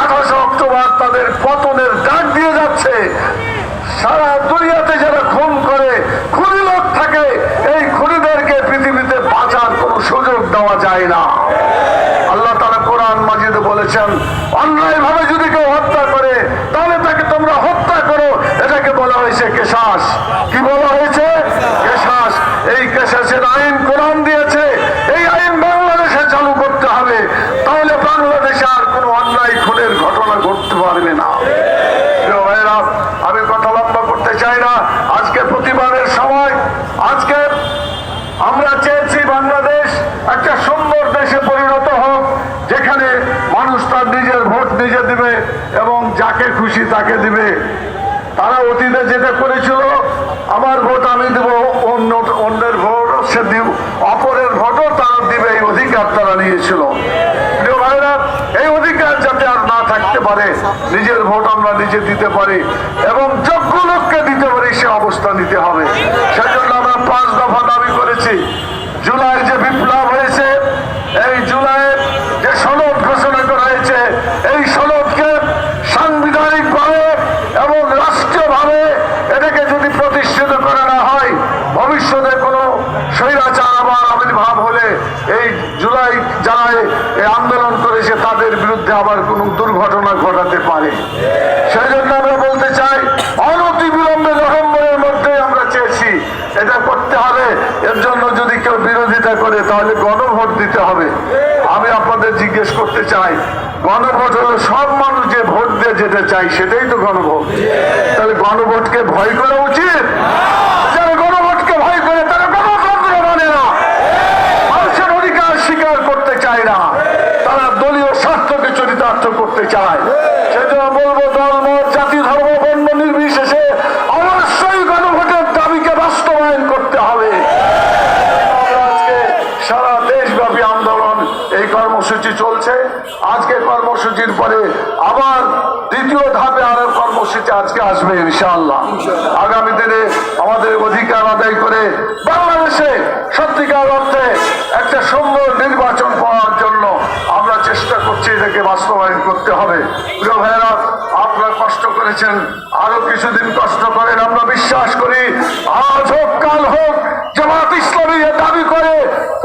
আঠাশে অক্টোবর তাদের পতনের ডাক দিয়ে যাচ্ছে। সারা দুনিয়াতে যারা খুন করে, খুনি লোক থাকে, এই খুনিদেরকে পৃথিবীতে বাঁচার কোনো সুযোগ দেওয়া যায় না। আল্লাহ তারা কোরআন মাজিদে বলেছেন অন্যায় ভাবে যদি কেউ হত্যা করে, তাহলে তাকে তোমরা হত্যা করো। এটাকে বলা হয়েছে কেশাস কি বলা হয়েছে কেশাস এই কেশাসের আইন কোরআন দিয়েছে এই আইন বাংলাদেশে চালু করতে হবে তাহলে বাংলাদেশে আর কোনো অন্যায় খুনের ঘটনা ঘটতে পারবে আমি কথা লম্বা করতে চাই না। আজকে প্রতিবাদের সময়, আজকে আমরা চেয়েছি বাংলাদেশ একটা সুন্দর দেশে পরিণত হোক, যেখানে মানুষ তার নিজের ভোট নিজে দিবে এবং যাকে খুশি তাকে দিবে। তারা অতীতে যেটা করেছিল, আমার ভোট আমি দেব, অন্য অন্যের ভোট সে দিব অপরের ভোটও তারা দিবে, এই অধিকার তারা নিয়েছিল প্রিয় ভাইরা এই অধিকার যাতে আর না থাকতে পারে নিজের ভোট আমরা নিজে দিতে পারি এবং যোগ্য লোককে দিতে পারি, সে অবস্থা নিতে হবে। সেজন্য আমরা পাঁচ দফা দাবি করেছি, জুলাই যে বিপ্লব হয়েছে এই জুলাইয়ের যে সনদ ঘোষণা করা হয়েছে এই সনদকে সাংবিধানিক ভাবে এবং রাষ্ট্রীয়ভাবে এটাকে যদি প্রতিষ্ঠিত করা না হয় ভবিষ্যতে কোনো স্বৈরাচার আবার আবির্ভাব হলে এই জুলাই যারা আন্দোলন করেছে তাদের বিরুদ্ধে আবার কোনো দুর্ঘটনা ঘটাতে পারে। সেই জন্য আমরা বলতে চাই, অনতি বিলম্বে নভেম্বরের মধ্যে আমরা চেয়েছি, এটা করতে হবে। এর জন্য যদি কেউ বিরোধিতা করে, তাহলে গণভোট দিতে হবে। আমি আপনাদের জিজ্ঞেস করতে চাই, গণভোট হলো সব মানুষ যে ভোট দিয়ে যেতে চাই সেটাই তো গণভোট। তাহলে গণভোটকে ভয় করা উচিত যারা গণভোটকে ভয় করে তারা গণতন্ত্র মানে না মানুষের অধিকার স্বীকার করতে চায় না তারা দলীয় স্বার্থকে চরিতার্থ করতে বলব জাতি, ধর্ম নির্বিশেষে অবশ্যই গণভোটের দাবিকে বাস্তবায়ন করতে হবে। আজকে কর্মসূচি চলছে। আজকে কর্মসূচির পরে আবার দ্বিতীয় ধাপে আরও কর্মসূচি আজকে আসবে, ইনশাআল্লাহ। আগামী দিনে আমাদের অধিকার আদায় করে বাংলাদেশে সত্যিকার অর্থে একটা সুন্দর নির্বাচন পাওয়ার জন্য আমরা চেষ্টা করছি বাস্তবায়ন করতে হবে। প্রিয় ভাইয়েরা, আপনারা কষ্ট করেছেন, আরও কিছুদিন কষ্ট করেন, আমরা বিশ্বাস করি, আজ হোক, কাল হোক, জামাত ইসলামী দাবি করে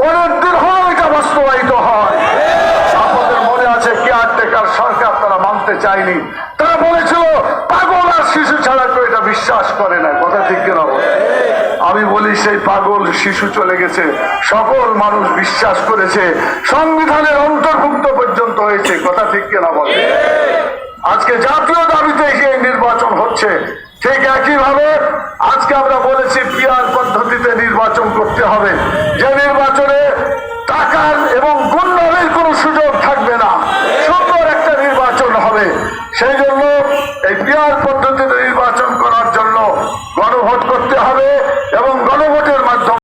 অনেক দিন হলো এটা বাস্তবায়িত হয়। আপনাদের মনে আছে কেয়ারটেকার সরকার তারা মানতে চায়নি? তারা বলেছিল, পাগল আর শিশু ছাড়া কেউ এটা বিশ্বাস করে না। কথা ঠিক কিনা আমি বলি, সেই পাগল শিশু চলে গেছে। সকল মানুষ বিশ্বাস করেছে, সংবিধানের অন্তর্ভুক্ত পর্যন্ত হয়েছে কথা ঠিক কিনা বলে আজকে জাতীয় দাবিতে যে নির্বাচন হচ্ছে, ঠিক একইভাবে আজকে আমরা বলেছি পিয়ার পদ্ধতিতে নির্বাচন করতে হবে। যে নির্বাচনে টাকার এবং গুন্ডারের কোনো সুযোগ থাকবে না, সুন্দর একটা নির্বাচন হবে। সেই জন্য এই পিয়ার পদ্ধতিতে